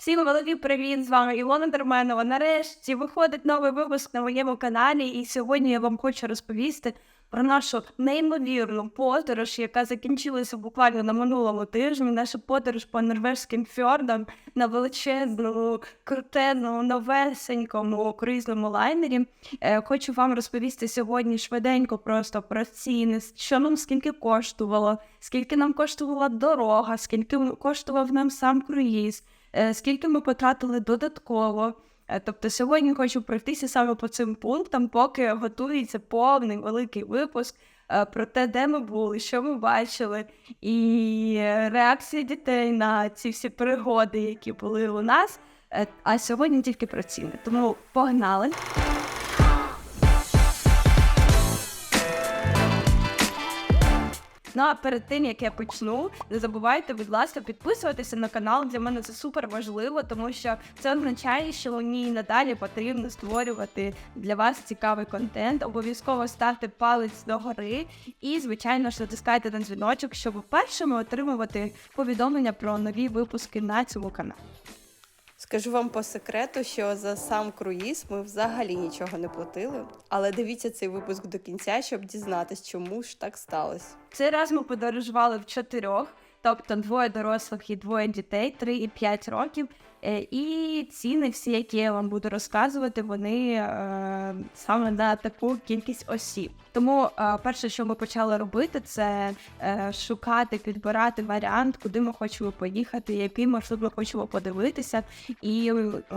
Всім великий привіт! З вами Ілона Дерменова. Нарешті виходить новий випуск на моєму каналі, і сьогодні я вам хочу розповісти про нашу неймовірну подорож, яка закінчилася буквально на минулому тижні. Наша подорож по норвезьким фьордам на величезному, крутенному, новесенькому круїзному лайнері. Е, хочу вам розповісти сьогодні швиденько просто про ціни, що нам скільки коштувало, скільки нам коштувала дорога, скільки коштував нам сам круїз. Е, скільки ми потратили додатково. Е, Тобто сьогодні хочу пройтися саме по цим пунктам, поки готується повний великий випуск е, про те, де ми були, що ми бачили, і реакція дітей на ці всі пригоди, які були у нас. А сьогодні тільки про ціни. Тому погнали. Ну а перед тим як я почну, не забувайте, будь ласка, підписуватися на канал. Для мене це супер важливо, тому що це означає, що мені надалі потрібно створювати для вас цікавий контент. Обов'язково ставте палець догори і, звичайно ж, натискайте на дзвіночок, щоб першими отримувати повідомлення про нові випуски на цьому каналі. Скажу вам по секрету, що за сам круїз ми взагалі нічого не платили. Але дивіться цей випуск до кінця, щоб дізнатись, чому ж так сталося. Цей раз ми подорожували в чотирьох, тобто двоє дорослих і двоє дітей, 3 і 5 років. Е, І ціни, всі, які я вам буду розказувати, вони е, саме на таку кількість осіб. Тому е, перше, що ми почали робити, це е, шукати, підбирати варіант, куди ми хочемо поїхати, який маршрут ми хочемо подивитися. І е,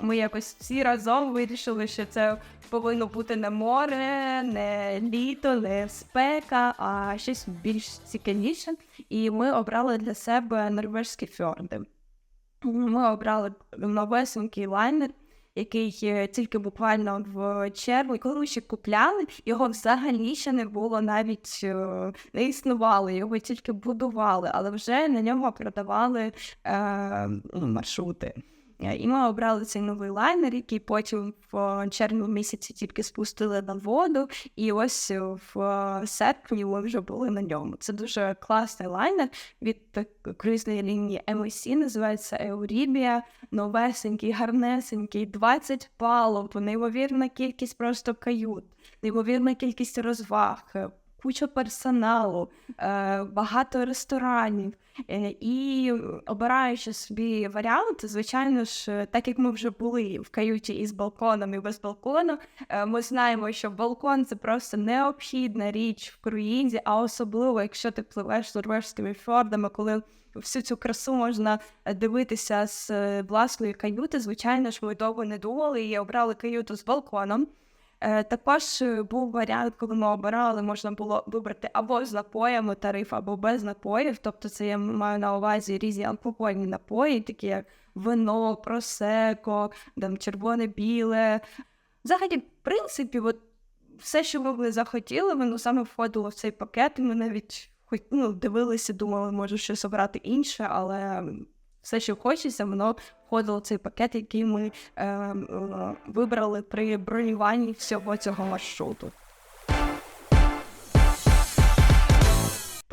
ми якось всі разом вирішили, що це повинно бути не море, не літо, не спека, а щось більш цікавіше. І ми обрали для себе норвежські фьорди. Ми обрали новесенький лайнер, який е, тільки буквально в червні, коли ми ще купляли, його взагалі ще не було, навіть е, не існувало, його тільки будували, але вже на ньому продавали е, ну, маршрути. Е, І ми обрали цей новий лайнер, який потім в червні місяці тільки спустили на воду, і ось в е, серпні ми вже були на ньому. Це дуже класний лайнер від е, круїзної лінії MSC, називається Еурібія. Новесенький, гарнесенький, 20 палуб, неймовірна кількість просто кают, неймовірна кількість розваг. Куча персоналу, е, багато ресторанів. Е, І обираючи собі варіант, звичайно ж, так як ми вже були в каюті із балконом і без балкону, е, ми знаємо, що балкон це просто необхідна річ в круїзі, а особливо, якщо ти пливеш з норвежськими фьордами, коли всю цю красу можна дивитися з власної каюти. Звичайно ж, ми довго не думали і обрали каюту з балконом. Е, Також е, був варіант, коли ми обирали, можна було вибрати або з напоями тариф, або без напоїв. Тобто, це я маю на увазі різні алкогольні напої, такі як вино, просеко, там червоне, біле. Взагалі, в принципі, от все, що ми захотіли, воно саме входило в цей пакет. Ми навіть ну, дивилися, думали, може щось обрати інше, але все, що хочеться, воно входило в цей пакет, який ми е, е, вибрали при бронюванні всього цього маршруту.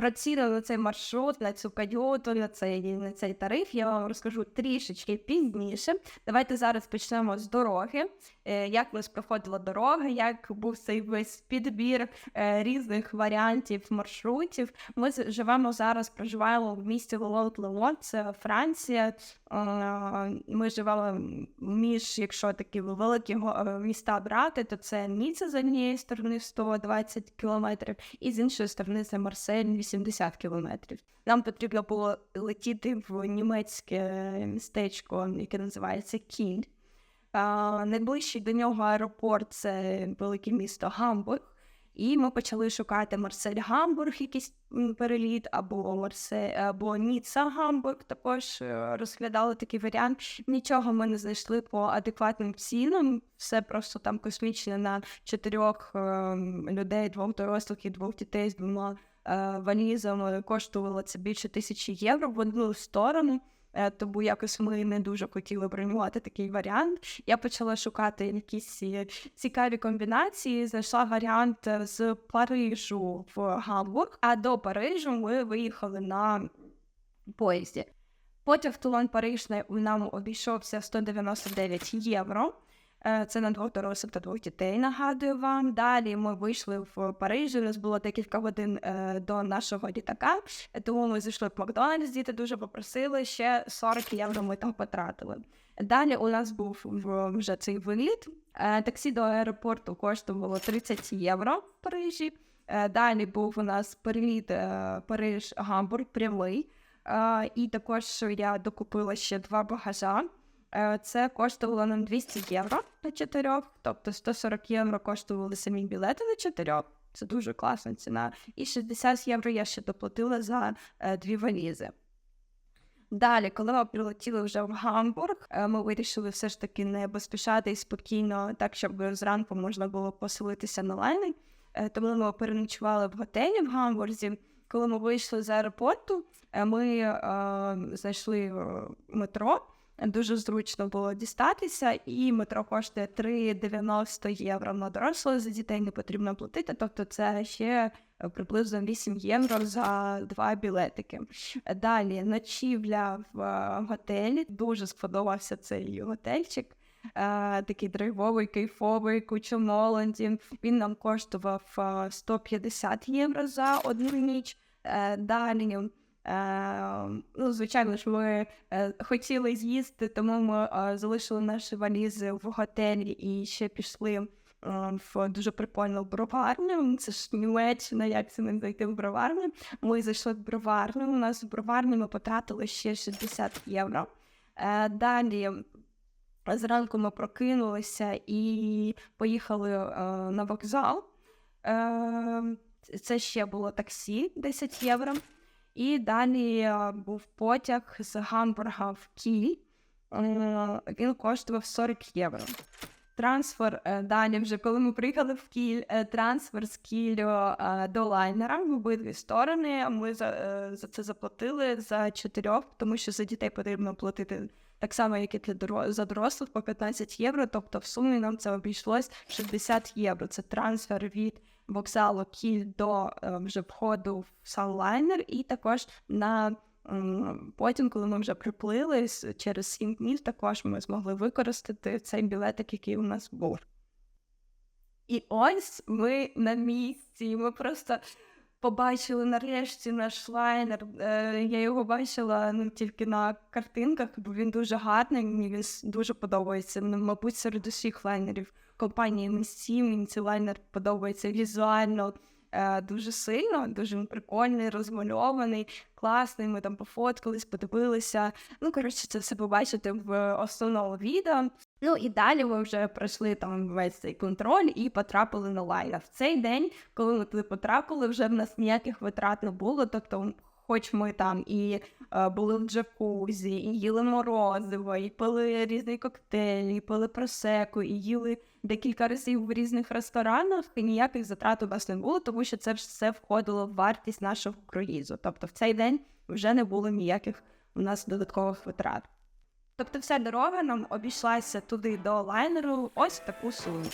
На цей маршрут, на цю каюту, на цей, на цей тариф я вам розкажу трішечки пізніше. Давайте зараз почнемо з дороги. Е, Як нас проходила дорога, як був цей весь підбір е, різних варіантів маршрутів. Ми живемо зараз, проживаємо в місті лолот лемон це Франція. Ми живемо між, якщо такі великі е, міста брати, то це Ніцца з однієї сторони 120 кілометрів, і з іншої сторони це Марсель 80 кілометрів. Нам потрібно було летіти в німецьке містечко, яке називається Кіль. А, найближчий до нього аеропорт це велике місто Гамбург. І ми почали шукати Марсель-Гамбург, якийсь переліт, або Марсе, або Ніцца-Гамбург. Також е, розглядали такий варіант. Нічого ми не знайшли по адекватним цінам. Все просто там космічне на чотирьох е, людей, двох дорослих і двох дітей з двома е, валізами. Коштувало це більше тисячі євро в одну сторону. Е, Тому якось ми не дуже хотіли бронювати такий варіант. Я почала шукати якісь е, цікаві комбінації. Знайшла варіант з Парижу в Гамбург, а до Парижу ми виїхали на поїзді. Потяг Тулон Париж нам обійшовся 199 євро. Е, Це на двох дорослих та двох дітей. Нагадую вам. Далі ми вийшли в Парижі. У нас було декілька годин е, до нашого літака. Тому ми зайшли в Макдональдс. Діти дуже попросили. Ще 40 євро ми там потратили. Далі у нас був вже цей виліт. Е, Таксі до аеропорту коштувало 30 євро в Парижі. Далі був у нас переліт е, Париж-Гамбург прямий. І також я докупила ще два багажа. Е, Це коштувало нам 200 євро на чотирьох, тобто 140 євро коштували самі білети на чотирьох. Це дуже класна ціна. І 60 євро я ще доплатила за е, дві валізи. Далі, коли ми прилетіли вже в Гамбург, е, ми вирішили все ж таки не поспішати і спокійно, так щоб зранку можна було поселитися на лайни. Тому ми переночували в готелі в Гамбурзі. Коли ми вийшли з аеропорту, ми е, знайшли метро. Дуже зручно було дістатися, і метро коштує 3,90 євро на дорослого, за дітей не потрібно платити, тобто це ще е, приблизно 8 євро за два білетики. Далі ночівля в е, готелі. Дуже сподобався цей готельчик. Е, такий драйвовий, кайфовий, куча молоді. Він нам коштував е, 150 євро за одну ніч. Далі, ну, звичайно ж, ми е, хотіли з'їсти, тому ми е, залишили наші валізи в готелі і ще пішли е, в дуже прикольну броварню. Це ж Німеччина, як це не зайти в броварню. Ми зайшли в броварню. У нас в броварні ми потратили ще 60 євро. Е, Далі зранку ми прокинулися і поїхали на вокзал. Е, це ще було таксі 10 євро. І далі е, був потяг з Гамбурга в Кіль. Е, Він коштував 40 євро. Трансфер е, далі, вже коли ми приїхали в Кіль, трансфер з Кілю до лайнера в обидві сторони. Ми за, за це заплатили за чотирьох, тому що за дітей потрібно платити так само, як і для за дорослих по 15 євро. Тобто в сумі нам це обійшлось 60 євро. Це трансфер від вокзалу Кіль до е, вже входу в сам лайнер, і також на потім, коли ми вже приплили через 7 днів, також ми змогли використати цей білетик, який у нас був. І ось ми на місці. Ми просто побачили нарешті наш лайнер. Е, я його бачила ну, тільки на картинках, бо він дуже гарний, мені він дуже подобається. Ну, Мабуть, серед усіх лайнерів компанії MSC мені лайнер подобається візуально. е, Дуже сильно, дуже прикольний, розмальований, класний. Ми там пофоткались, подивилися. Ну, коротше, це все побачите в основному відео. Ну і далі ми вже пройшли там весь цей контроль і потрапили на лайнер. В цей день, коли ми туди потрапили, вже в нас ніяких витрат не було. Тобто, хоч ми там і е, були в джакузі, і їли морозиво, і пили різні коктейлі, і пили просеку, і їли декілька разів в різних ресторанах, і ніяких затрат у нас не було, тому що це все входило в вартість нашого круїзу. Тобто в цей день вже не було ніяких у нас додаткових витрат. Тобто вся дорога нам обійшлася туди до лайнеру ось таку суму.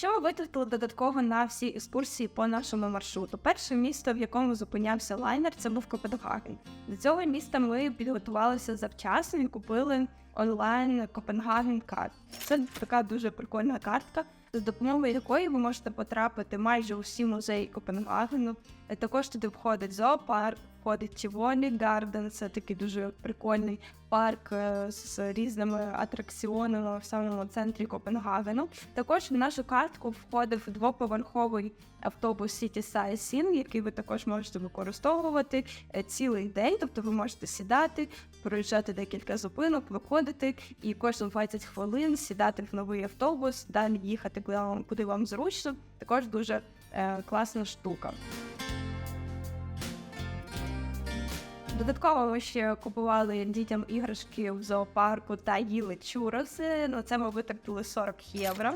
Що ми витратили додатково на всі екскурсії по нашому маршруту? Перше місто, в якому зупинявся лайнер, це був Копенгаген. До цього міста ми підготувалися завчасно і купили онлайн Копенгаген карт. Це така дуже прикольна картка, за допомогою якої ви можете потрапити майже у всі музеї Копенгагену. Також туди входить зоопарк, входить Тіволі Гарден, це такий дуже прикольний парк е, з різними атракціонами в самому центрі Копенгагену. Також в нашу картку входив двоповерховий автобус City Sightseeing, який ви також можете використовувати е, цілий день. Тобто ви можете сідати, проїжджати декілька зупинок, виходити і кожні 20 хвилин сідати в новий автобус, далі їхати куди вам, куди вам зручно. Також дуже е, класна штука. Додатково ми ще купували дітям іграшки в зоопарку та їли чуроси. На це ми витратили 40 євро.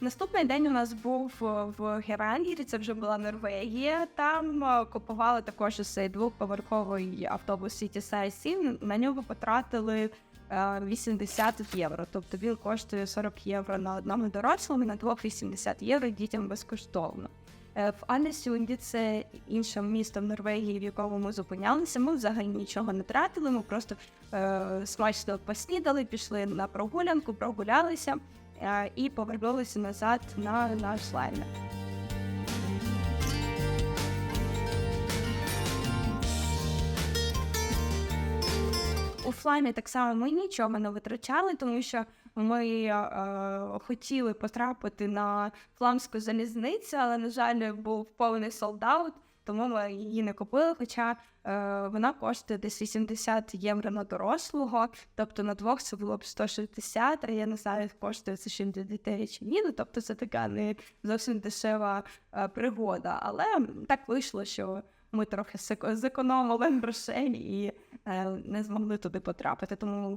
Наступний день у нас був е, в Герангірі, це вже була Норвегія. Там е, купували також цей двохповерховий автобус City Sightseeing. На нього потратили е, 80 євро. Тобто він коштує 40 євро на одному дорослому, на двох 80 євро дітям безкоштовно. Е, В Алісюнді це інше місто в Норвегії, в якому ми зупинялися. Ми взагалі нічого не тратили. Ми просто е, смачно поснідали, пішли на прогулянку, прогулялися е, і повернулися назад на наш лайнер. У фламі так само ми нічого не витрачали, тому що ми е, хотіли потрапити на фламську залізницю, але, на жаль, був повний солдат, тому ми її не купили. Хоча е, вона коштує десь 80 євро на дорослого, тобто на двох це було б 160, а я не знаю, коштує це ще для дітей чи ні. Ну, тобто це така не зовсім дешева е, пригода. Але так вийшло, що ми трохи зекономили грошей і не змогли туди потрапити. Тому ми,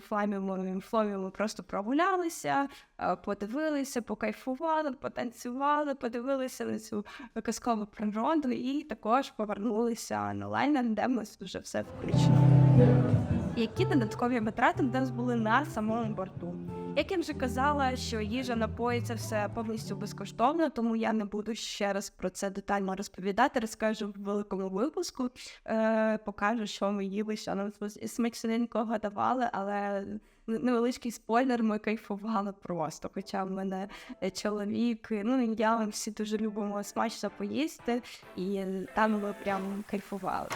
фломі ми просто прогулялися, е, подивилися, покайфували, потанцювали, подивилися на цю казкову природу і також повернулися на лайнер, де ми вже все включено. Які додаткові витрати в нас були на самому борту? Як я вже казала, що їжа напої це все повністю безкоштовно, тому я не буду ще раз про це детально розповідати. Розкажу в великому випуску. Е, покажу, що ми їли, що нам смач- смачненького давали, але невеличкий спойлер, ми кайфували просто. Хоча в мене чоловік, ну я ми всі дуже любимо смачно поїсти, і там ми прям кайфували.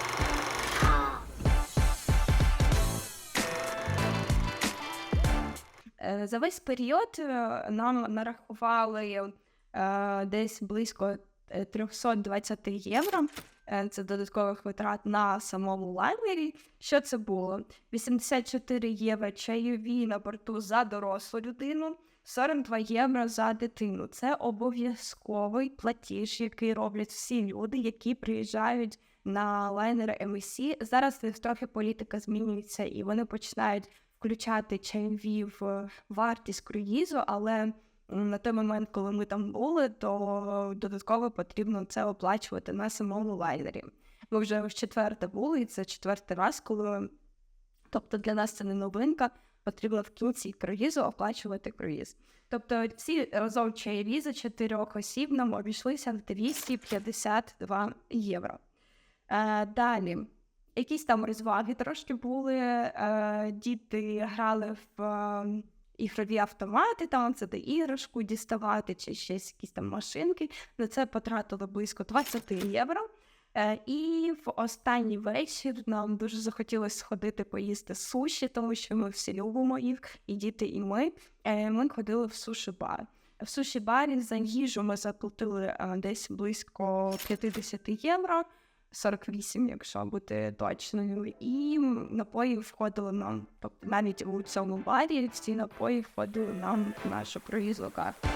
За весь період е, нам нарахували е, десь близько е, 320 євро. Е, Це додаткових витрат на самому лайнері. Що це було? 84 євро чайові на борту за дорослу людину, 42 євро за дитину. Це обов'язковий платіж, який роблять всі люди, які приїжджають на лайнери MSC. Зараз трохи політика змінюється, і вони починають включати чайові в вартість круїзу, але на той момент, коли ми там були, то додатково потрібно це оплачувати на самому лайнері. Ми вже в четверте були, і це четвертий раз, коли тобто для нас це не новинка, потрібно в кінці круїзу оплачувати круїз. Тобто всі разом чайові за чотирьох осіб нам обійшлися в 252 євро. Е, далі. Якісь там розваги трошки були. Е, діти грали в е, ігрові автомати, там це де іграшку діставати, чи щось якісь там машинки. На це потратили близько 20 євро. Е, і в останній вечір нам дуже захотілося сходити поїсти суші, тому що ми всі любимо їх, і діти, і ми. Е, ми ходили в суші-бар. В суші-барі за їжу ми заплатили е, десь близько 50 євро. 48, якщо бути точною, і напої входили нам. Тобто навіть у цьому барі всі напої входили нам в нашу проїзну карту.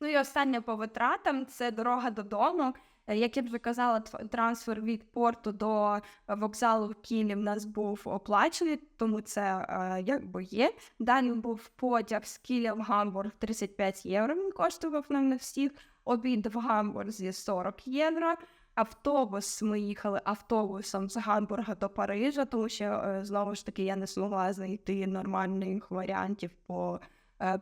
Ну і останнє по витратам це дорога додому. Е, Як я вже казала, трансфер від порту до вокзалу в Києві в нас був оплачений, тому це е, якби є. Далі був потяг з Києва в Гамбург 35 євро. Він коштував нам на всіх. Обід в Гамбурзі 40 євро. Автобус ми їхали автобусом з Гамбурга до Парижа, тому що е, знову ж таки я не змогла знайти нормальних варіантів по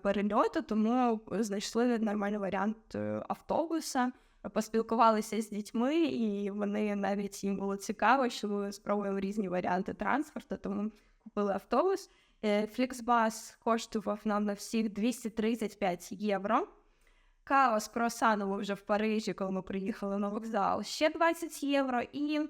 перельоту, тому знайшли нормальний варіант автобуса. Поспілкувалися з дітьми, і вони навіть їм було цікаво, що ми спробуємо різні варіанти транспорту, тому купили автобус. Е, Фліксбас коштував нам на всіх 235 євро. Као з круасаном вже в Парижі, коли ми приїхали на вокзал, ще 20 євро. І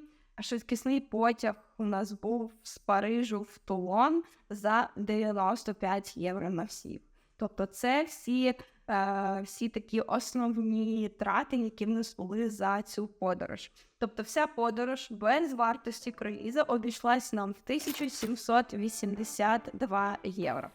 швидкісний потяг у нас був з Парижу в Тулон за 95 євро на всіх. Тобто, це всі, е, всі такі основні трати, які в нас були за цю подорож. Тобто, вся подорож без вартості круїза обійшлась нам в 1782 євро.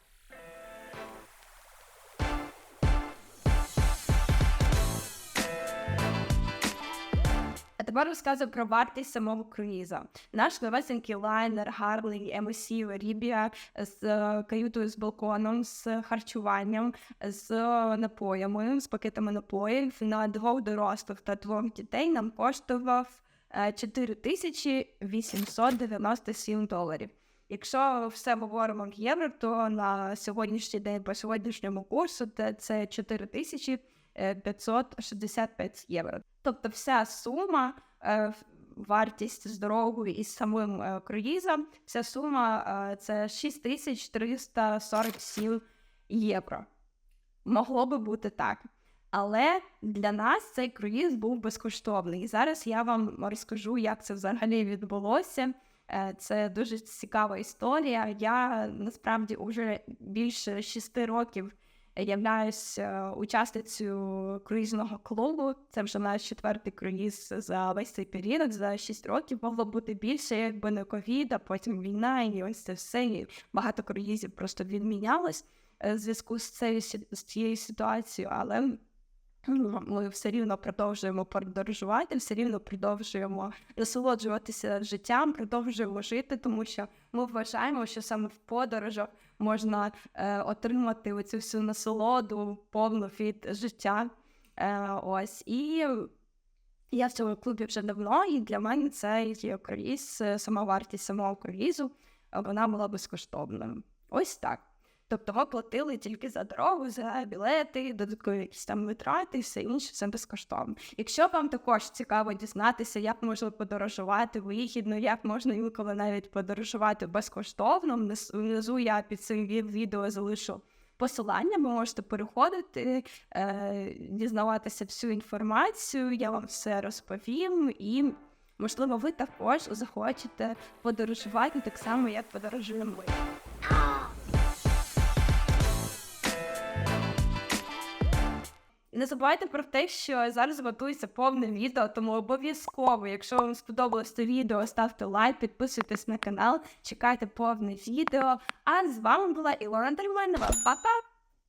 Тепер розказую про вартість самого круїза. Наш новесенький лайнер Harley MSC Arabia з е, каютою з балконом, з харчуванням, з напоями, з пакетами напоїв на двох дорослих та двох дітей нам коштував е, 4897 доларів. Якщо все говоримо в євро, то на сьогоднішній день по сьогоднішньому курсу це те- це 4565 євро. Тобто вся сума, е, вартість з дорогою і з самим е, круїзом, вся сума е, це 6347 євро. Могло би бути так. Але для нас цей круїз був безкоштовний. І зараз я вам розкажу, як це взагалі відбулося. Е, Це дуже цікава історія. Я насправді вже більше шести років являюсь е, учасницею круїзного клубу. Це вже наш четвертий круїз за весь цей період, за шість років. Могло бути більше, якби не ковід, а потім війна, і ось це все. І багато круїзів просто відмінялось е, в зв'язку з цією з цією ситуацією, але ми все рівно продовжуємо подорожувати, все рівно продовжуємо насолоджуватися життям, продовжуємо жити, тому що ми вважаємо, що саме в подорожах можна е, отримати оцю всю насолоду повну від життя. Е, ось і я в цьому клубі вже давно, і для мене цей круїз, е, сама вартість самого круїзу, вона була безкоштовною. Ось так. Тобто ми платили тільки за дорогу, за білети, додаткові якісь там витрати, і все інше це безкоштовно. Якщо вам також цікаво дізнатися, як можна подорожувати вигідно, як можна інколи навіть подорожувати безкоштовно, внизу я під цим відео залишу посилання, ви можете переходити, е, дізнаватися всю інформацію, я вам все розповім і. Можливо, ви також захочете подорожувати так само, як подорожуємо ми. Не забувайте про те, що зараз готується повне відео, тому обов'язково, якщо вам сподобалось це відео, ставте лайк, підписуйтесь на канал, чекайте повне відео. А з вами була Ілона. Па-па!